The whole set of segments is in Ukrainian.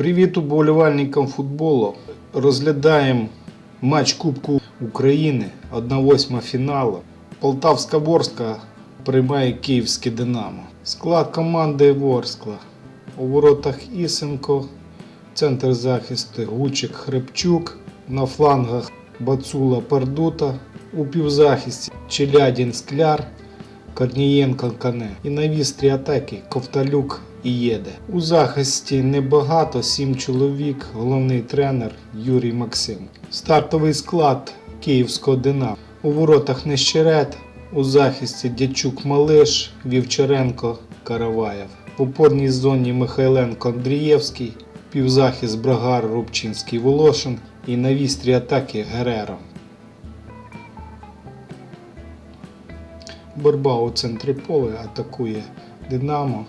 Привіт уболівальникам футболу. Розглядаємо матч Кубку України 1-8 фіналу. Полтавська Ворскла приймає Київське Динамо. Склад команди Ворскла. У воротах Ісенко, центр захисту Гучик Хребчук, на флангах Бацула Пердута, у півзахисті Челядін Скляр, Корнієнко Кане. І на вістрі атаки Ковталюк і Єде. У захисті небагато, сім чоловік, головний тренер Юрій Максим. Стартовий склад Київського Динамо. У воротах Нещерет, у захисті Дячук Малиш, Вівчаренко, Караваєв. В опорній зоні Михайленко Андрієвський, півзахист Брагар Рубчинський Волошин і на вістрі атаки Гереро. Борьба у центрі поля атакує Динамо.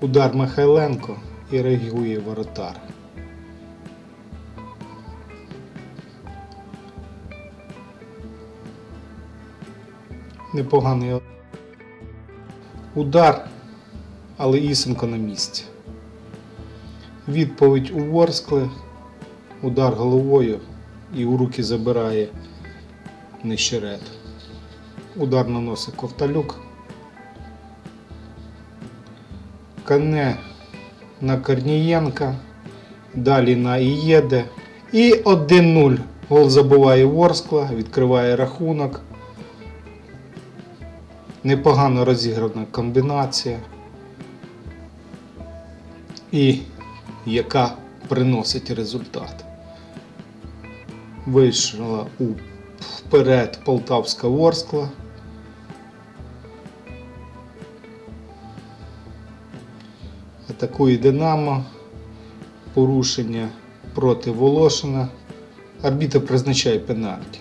Удар Михайленко і реагує воротар. Непоганий удар, але Ісенко на місці. Відповідь у Ворскли. Удар головою і у руки забирає Нещерет. Удар наносить Ковталюк. Кане на Корнієнка. Далі на Ієде. І 1-0. Гол забиває Ворскла, відкриває рахунок. Непогано розіграна комбінація. І яка приносить результат. Вийшла у вперед Полтавська Ворскла. Атакує Динамо. Порушення проти Волошина. Арбітр призначає пенальті.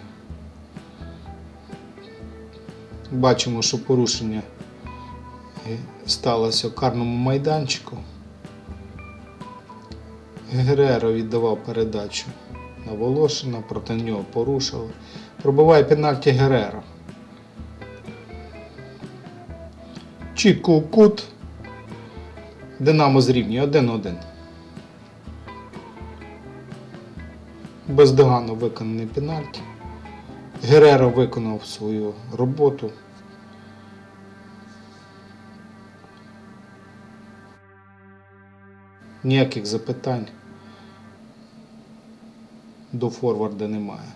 Бачимо, що порушення сталося у карному майданчику. Гереро віддавав передачу на Волошина, проти нього порушили. Пробиває пенальті Гереро. Чітко у кут. Динамо зрівнює 1-1. Бездоганно виконаний пенальті. Гереро виконав свою роботу. Ніяких запитань до форварда немає.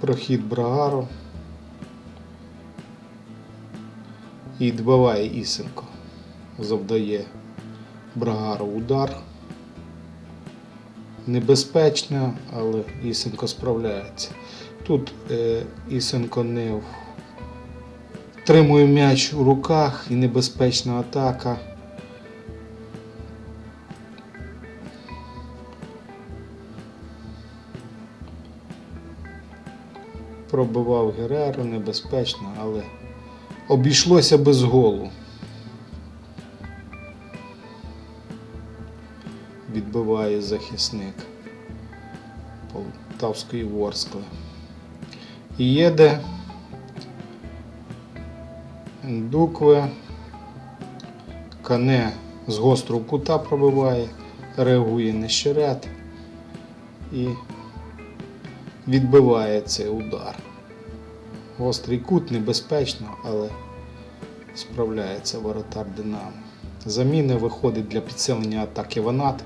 Прохід Брагаро. І відбиває Ісенко. Завдає Брагаро удар. Небезпечно, але Ісенко справляється. Тут е, Ісенко не втримує м'яч у руках і небезпечна атака. Пробивав Гереро небезпечно, але обійшлося без голу. Відбиває захисник Полтавської Ворскли. І їде Дукве, Кане з гострого кута пробиває, реагує Нещерет і відбиває цей удар. Гострий кут небезпечно, але справляється воротар Динамо. Заміни виходить для підсилення атаки Ванат.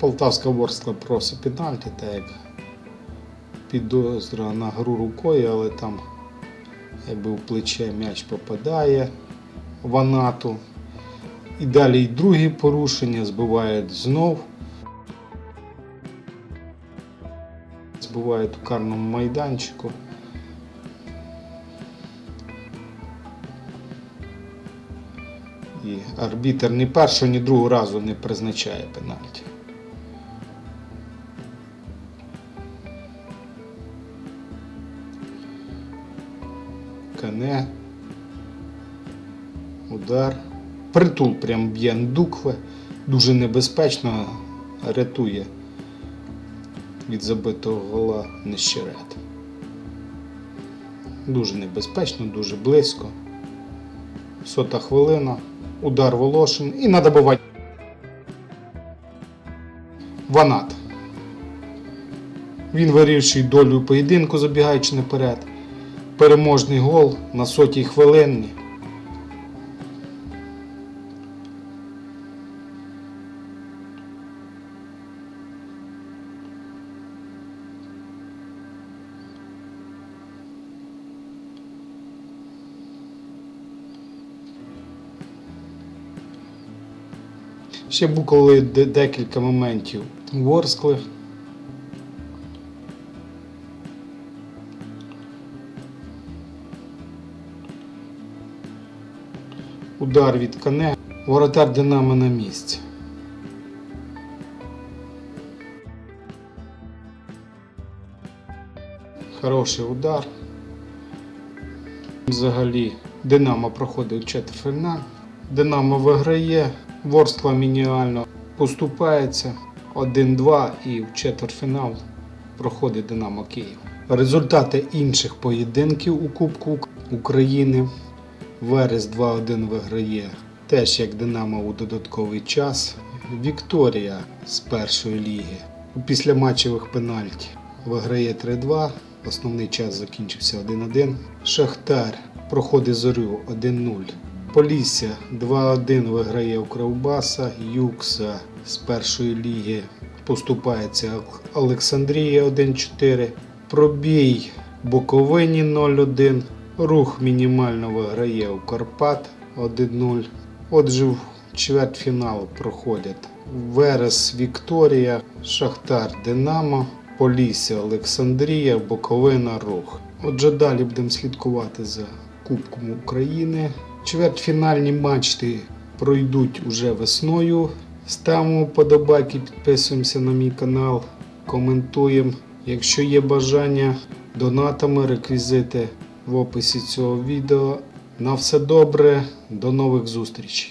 Полтавська Ворскла просить пенальті, так як підозра на гру рукою, але там якби в плече м'яч попадає ванату. І далі і другі порушення збивають знов. Збивають у карному майданчику. І арбітер ні першого, ні другого разу не призначає пенальті. Кане. Удар. Притул прям б'є Ndukve. Дуже небезпечно рятує від забитого гола Нещерет. Дуже небезпечно, дуже близько. Сота хвилина, удар Волошин і треба бувати. Ванат. Він вирішує долю поєдинку, забігаючи наперед. Переможний гол на сотій хвилині. Ще були декілька моментів. Ворскли. Удар від Кане. Воротар Динамо на місці. Хороший удар. Взагалі Динамо проходить четвертьфінал. Динамо виграє, Ворскла мінімально поступається 1-2 і в четвертьфінал проходить Динамо Київ. Результати інших поєдинків у Кубку України. Верес 2-1 виграє теж як Динамо у додатковий час. Вікторія з першої ліги у післяматчевих пенальті виграє 3-2. Основний час закінчився 1-1. Шахтар проходить зорю 1-0. Полісся 2-1 виграє у Кривбаса. Юкса з першої ліги поступається Олександрія 1-4. Пробій Буковині 0-1. Рух мінімально виграє у Карпат 1-0. Отже, в чвертьфінал проходять Верес Вікторія, Шахтар Динамо, Полісся Олександрія, Буковина Рух. Отже, далі будемо слідкувати за Кубком України. Чвертьфінальні матчі пройдуть уже весною. Ставимо вподобайки, підписуємося на мій канал, коментуємо. Якщо є бажання, донатами, реквізити в описі цього відео. На все добре, до нових зустрічей!